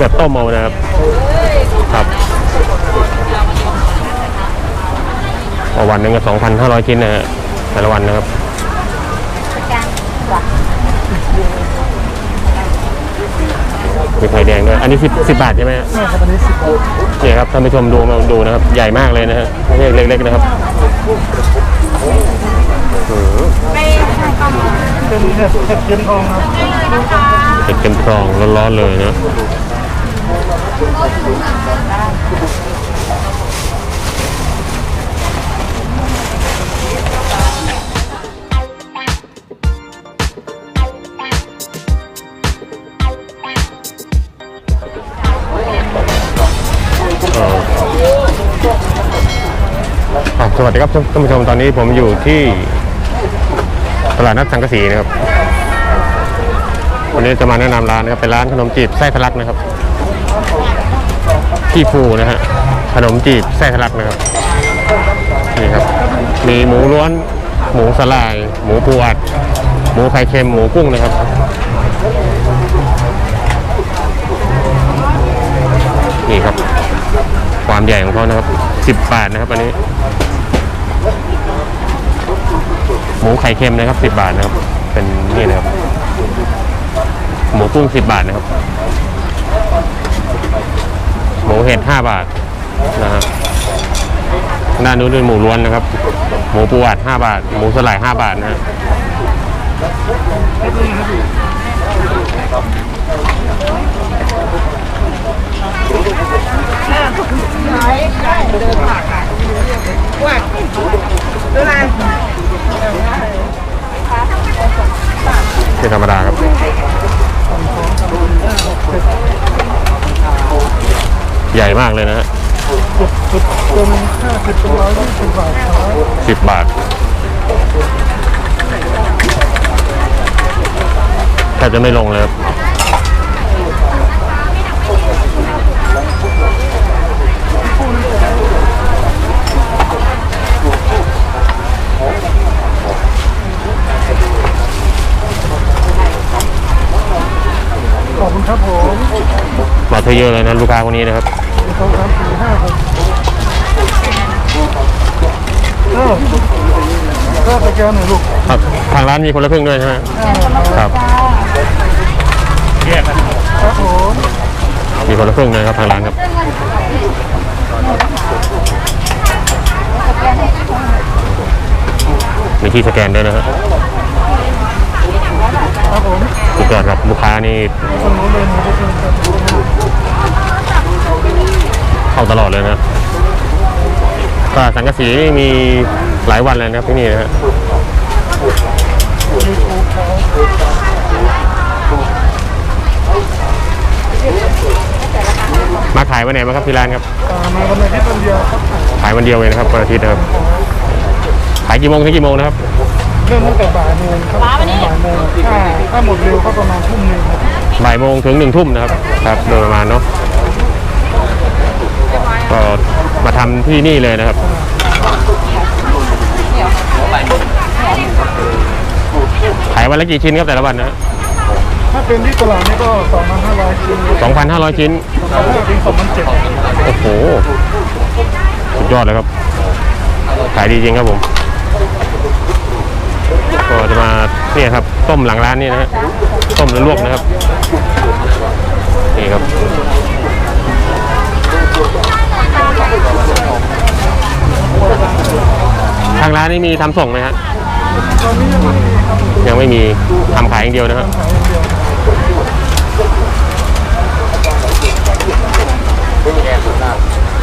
แบบต้มเอานะครับครับต่อวันหนึ่งก็สองพันห้าร้อยชิ้นนะฮะแต่ละวันนะครับมีไข่แดงด้วยอันนี้สิบสิบบาทใช่ไหมฮะใช่ครับอันนี้สิบบาทเนี่ยครับท่านผู้ชมดูมาดูนะครับ ใหญ่มากเลยนะฮะไม่ใช่เล็กๆนะครับเป็นเห็ดเห็ดเทียมทองครับเห็ดเข็มทองร้อนๆเลยนะ อะสวัสดีครับท่านผู้ชมตอนนี้ผมอยู่ที่ตลาดนัดสังกะสีนะครับ วันนี้จะมาแนะนำร้านนะครับเป็นร้านขนมจีบไส้ทะลักนะครับ พี่ฟูนะฮะขนมจีบไส้ทะลักนะครับนี่ครับ มีหมูล้วน หมูสลาย หมูปูอัด หมูไข่เค็มหมูกุ้งนะครับนี่ครับ ความใหญ่ของเขานะครับสิบบาทนะครับอันนี้ หมูไข่เค็มนะครับสิบบาทนะครับ เป็นนี่นะครับ หมูกุ้งสิบบาทนะครับ หมูเห็ดห้าบาทนะฮะด้านนู้นเป็นหมูล้วนนะครับ หมูปูอัดห้าบาท หมูสลายห้าบาทนะฮะไม่ธรรมดาครับ ใหญ่ มากเลยนะฮะจุดจุดเป็นห้าสิบเป็นร้อยยี่สิบบาทครับสิบบาทแทบจะไม่ลงเลยครับขอบคุณครับผมมาเธอเยอะเลยนะลูกค้าคนนี้นะครับ สองสามสี่ห้าหกเออก็สแกนหน่อยลูกครับทางร้านมีคนละครึ่งด้วยใช่ไหมครับครับผมมีคนละครึ่งเลยครับทางร้านครับมีที่สแกนด้วยนะฮะครับผมสุดยอดครับลูกค้านี่ คนนู้นเลยหนูจะเป็นครับ เข้าตลอดเลยนะตลาดสังกะสีนี่มีหลายวันเลยนะครับที่นี่นะฮะมีปูเขามาขายวันไหนบ้างครับที่ร้านครับตามมาวันอาทิตย์วันเดียวครับขายวันเดียวเลยนะครับวันอาทิตย์นะครับ ขายกี่โมงถึงกี่โมงนะครับ เริ่มตั้งแต่บ่ายโมงครับบ่ายโมงถ้าถ้าหมดเร็วก็ประมาณทุ่มหนึ่งครับบ่ายโมงถึงหนึ่งทุ่มนะครับ ครับโดยประมาณเนาะ ก็มาทำที่นี่เลยนะครับ ขายวันละกี่ชิ้นครับแต่ละวันนะถ้าเป็นที่ตลาดนี่ก็สองพันห้าร้อยชิ้นสองพันห้าร้อยชิ้นสองพันถึงสองพันเจ็ดโอ้โห สุดยอดเลยครับ ขายดีจริงครับผม ก็จะมาเนี่ยครับ ต้มหลังร้านนี่นะฮะ ต้มแล้วลวกนะครับ นี่ครับ ทางร้านนี่มีทำส่งไหมฮะตอนนี้ยังไม่มีครับยังไม่มีทำขายอย่างเดียวนะครับขายอย่างเดียว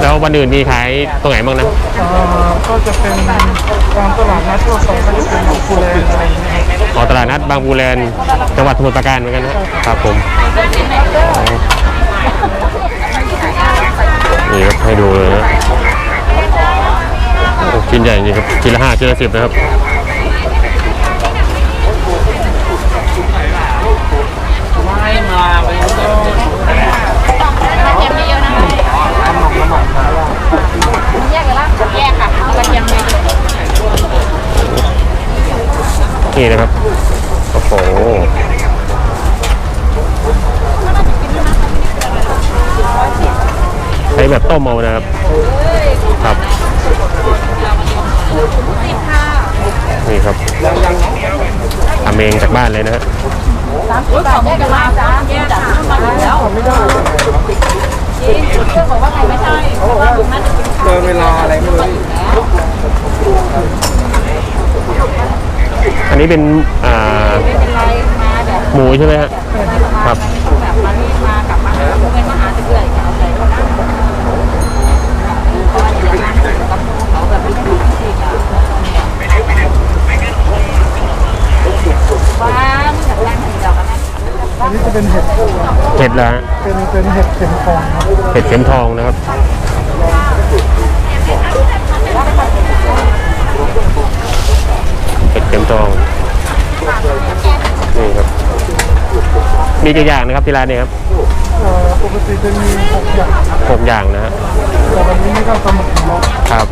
แล้ววันอื่นมีขายตรงไหนบ้างนะอ่าก็จะเป็นตามตลาดนัดทั่วไปก็จะเป็นฟูแลนด์อะไรอย่างเงี้ยครับอ๋อตลาดนัดบางปูแลนจังหวัดสมุทรปราการเหมือนกันนะครับผม นี่ครับให้ดูเลยนะชิ้นใหญ่จริงครับชิ้นละห้าชิ้นละสิบนะครับ ต้มเอานะครับ ครับนี่ครับทำเองจากบ้านเลยนะฮะสองได้กันมาจ้าแยกจามาแล้วไม่ได้จริงเพื่อบอกว่าใครไม่ใช่เพราะว่าลุงนั่นเกินเวลาอะไรไม่รู้อันนี้เป็นอ่าหมูใช่ไหมฮะครับแบบมานี่มากลับมาหาเงินมาหาเรื่อย อะว้ามันแบบแรงถึงเรากันนะอันนี้จะเป็นเห็ดเห็ดละฮะเป็นเป็นเห็ดเข็มทองครับเห็ดเข็มทองนะครับเห็ดเข็มทอง นี่ครับ มีกี่อย่างนะครับที่ร้านนี้ครับเอ่อปกติจะมีหกอย่างหกอย่างนะฮะแต่วันนี้นี่ก็สมุนไพรครับ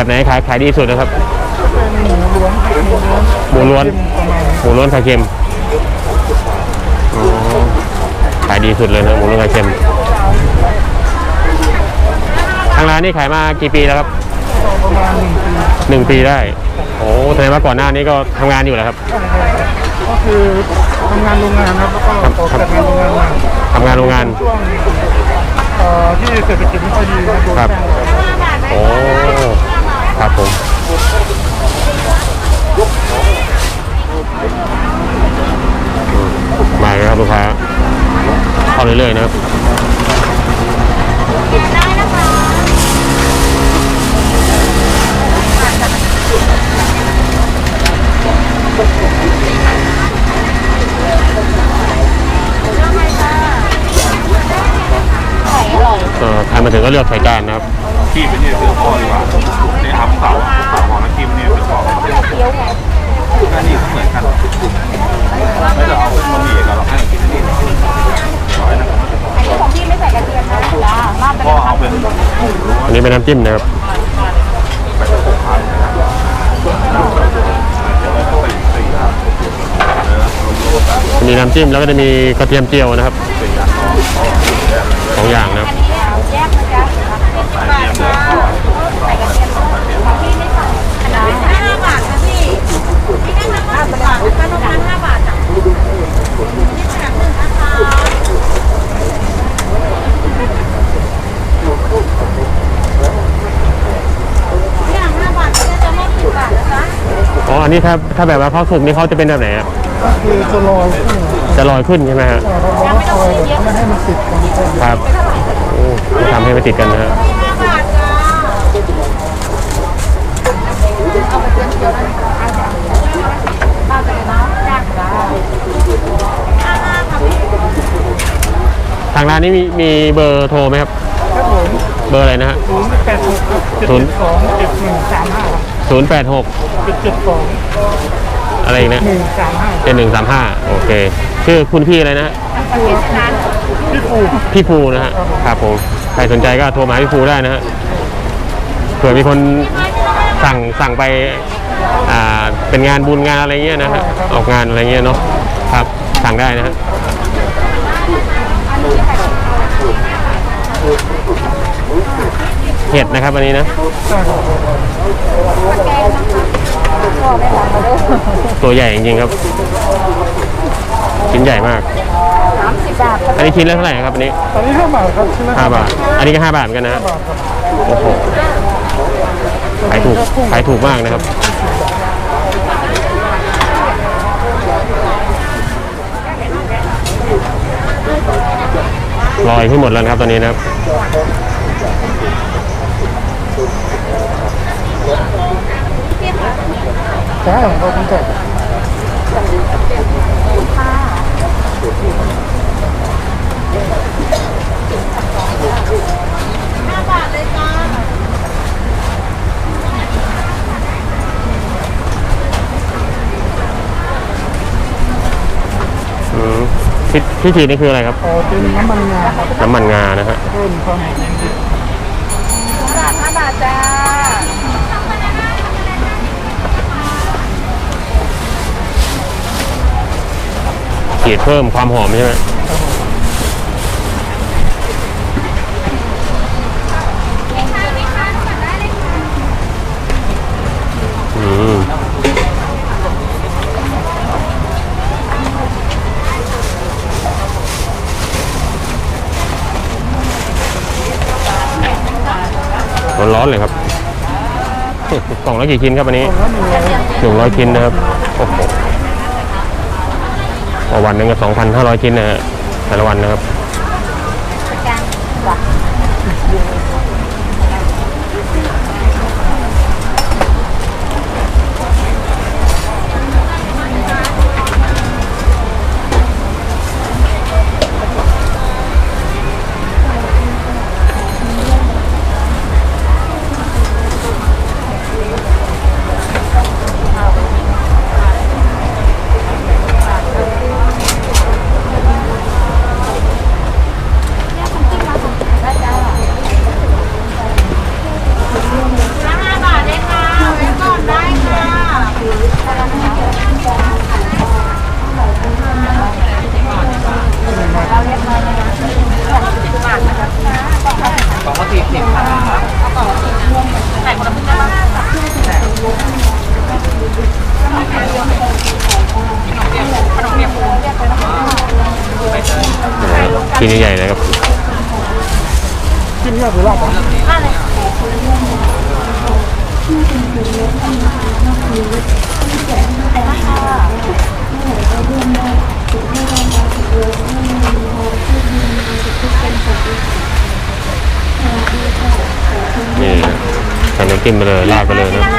แบบไหนขายขายดีสุดนะครับเป็นหมูล้วนหมูล้วนหมูล้วนเค็มประมาณหมูล้วนไข่เค็มอ๋อขายดีสุดเลยนะหมูล้วนไข่เค็มทางร้านนี่ขายมากี่ปีแล้วครับประมาณหนึ่งปีหนึ่งปีได้ โอ้แสดงว่าก่อนหน้านี้ก็ทำงานอยู่แล้วครับ ก็คือทำงานโรงงานครับแล้วก็ออกจากงานโรงงานมาทำงานโรงงานช่วงเอ่อที่เศรษฐกิจไม่ค่อยดีนะโดนครับแป้งโอ้ ครับผมมาเลยครับลูกค้าเข้าเรื่อยๆนะครับเอ่อใครมาถึงก็เลือกใส่จานนะครับ คีบไปเนี่ยคือพ่อดีกว่าเนี่ยทำเสาเสาของแล้วคีบเนี่ยคือพ่อก็นี่ก็เหมือนกันไม่จะเอาเป็นบะหมี่กับเราให้กินนี่ร้อยนะอันนี้ของพี่ไม่ใส่กระเทียมนะจ้าลาดไปพ่อเอาเป็นอันนี้เป็นน้ำจิ้มนะครับไปสักหกพันนะครับเนื้อมีน้ำจิ้มแล้วก็จะมีกระเทียมเจียวนะครับสองอสองอย่างนะครับ บาทค่ะใส่กระเทียมของพี่ไม่ใส่อันนี้ห้าบาทค่ะพี่พี่ได้ทั้งหมดบาทขนมปังห้าบาทจ้ะนี่แถมหนึ่งนะคะอย่างห้าบาทก็จะไม่สิบบาทนะจ๊ะอ๋อ อันนี้ถ้าถ้าแบบว่าข้าวสุกนี่เขาจะเป็นแบบไหนครับก็คือจะลอยขึ้นจะลอยขึ้นใช่ไหมฮะแต่เราบอกว่าซอยแบบไม่ให้มันติดกันใช่ไหมครับโอ้ไม่ ทำให้ไม่ติดกันนะฮะห้าบาทจ้าเอาไปเจียมเจียวได้ไหมคะป้าจะเลยเนาะจ้าจ้าห้าห้าค่ะพี่ทางร้านนี้มีมีเบอร์โทรไหมครับ ครับผมเบอร์อะไรนะฮะศูนย์แปดหกครับเจ็ดศูนย์ สองเจ็ดหนึ่งสามห้าศูนย์แปดหกเจ็ดเจ็ดสองอะไรอีกนะหนึ่งสามห้าเจ็ดหนึ่งสามห้าโอเค ชื่อคุณพี่อะไรนะฮะพี่ปูพี่ภูนะฮะ ครับผมใค รสนใจก็โทรมาหาพี่ภูได้นะฮะเผื่อมีคนสั่งสั่งไปอ่าเป็นงานบุญงานอะไรเงี้ยนะฮะออกงานอะไรเงี้ยเนาะครับ สั่งได้นะฮะเห็ดนะครับอันนี้นะ ตัวใหญ่จริงๆครับชิ้นใหญ่มาก สามสิบบาทอันนี้ชิ้นละเท่าไหร่ครับอันนี้ตอนนี้ห้าบาทครับชิ้นละห้าบาท อันนี้ก็ห้าบาทเหมือนกันนะฮะบาทครับโอ้โหขายถูกขายถูกมากนะครับ ลอยขึ้นหมดแล้วนะครับตอนนี้นะครับใช่ของเราคุณแจก ห้าบาทเลยจ้าอืมที่ที่ฉีดนี่คืออะไรครับเออเป็นน้ำมันงาครับน้ำมันงานะฮะเพิ่มความหอมบาทห้าบาทจ้าอฉีดเพิ่มความหอมใช่ไหมอืม ร้อนๆเลยครับกล่องละกี่ชิ้นครับอันนี้หนึ่งร้อยชิ้นนะครับโอ้โหต่อวันหนึ่งก็สองพันห้าร้อยชิ้นนะฮะแต่ละวันนะครับ ชิ้นใหญ่เลยครับชิ้นเยอะหรือลาบอะนี่ใส่น้ำจิ้มไปเลยราดไปเลยนะ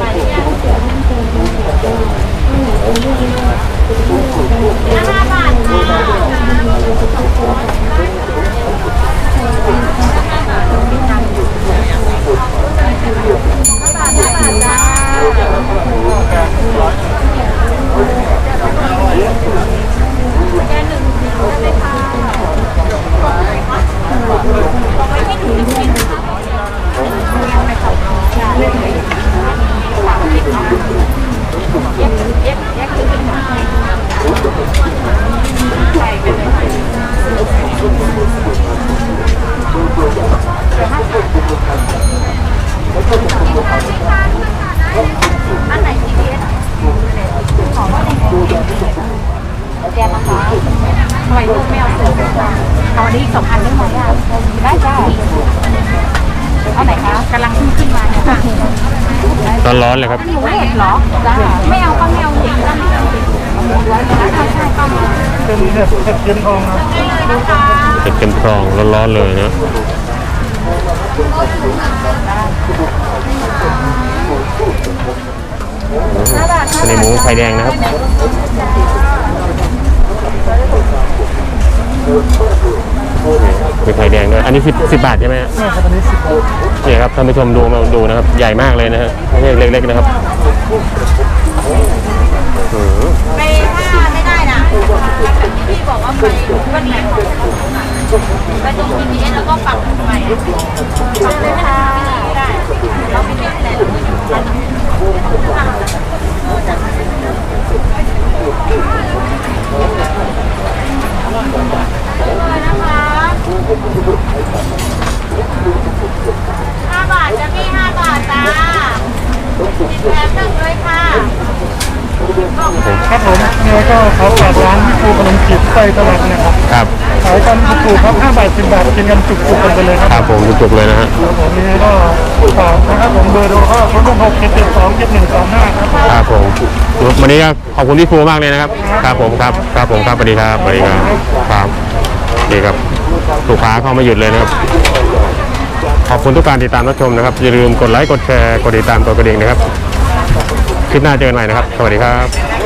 ห้า ร้อนๆเลยครับหมูเห็ดเหรอจ้าไม่เอาป้าไม่เอาเห็ดจ้าใช่ใช่ป้ามาเป็นเห็ดเห็ดเย็นทองครับเลยนะคะเผ็ดเต็มครองร้อนๆเลยนะทะเลหมูไข่แดงนะครับ มีไข่แดงด้วย อันนี้สิบสิบบาทใช่ไหมฮะแม่ครับอันนี้สิบบาทนี่ครับท่านผู้ชมดูมาดูนะครับ ใหญ่มากเลยนะฮะไม่ใช่เล็กๆนะครับอืมไปถ้าไม่ได้นะแบบที่พี่บอกว่าไปวันนี้ไปตรง GPS แล้วก็ปักไปปักเลยค่ะได้เราไม่ได้แต่เลยนะคะ ห้าบาทจะพี่ห้าบาทจ้าสิบแถมหนึ่งเลยค่ะครับผมเนี่ยก็ขอฝากร้านพี่ปูขนมจีบไส้ตลาดเนะครับครับขายกันถูกๆครับ5บาท10บาทกินกันจุกๆกันไปเลยครับครับผมจุกๆเลยนะฮะครับผมนี่ก็ฝากนะครับผมเบอร์โทรก็ศูนย์หกเจ็ดเจ็ดสองเจ็ดหนึ่งสองห้าครับครับผมวันนี้ก็ขอบคุณพี่ฟูมากเลยนะครับครับผมครับครับผมครับสวัสดีครับสวัสดีครับครับดีครับ ลูกค้าเข้ามาหยุดเลยนะครับ ขอบคุณทุกการติดตามรับชมนะครับ อย่าลืมกดไลค์ กดแชร์ กดติดตามตัวกระดิ่งนะครับ คลิปหน้าเจอกันใหม่นะครับ สวัสดีครับ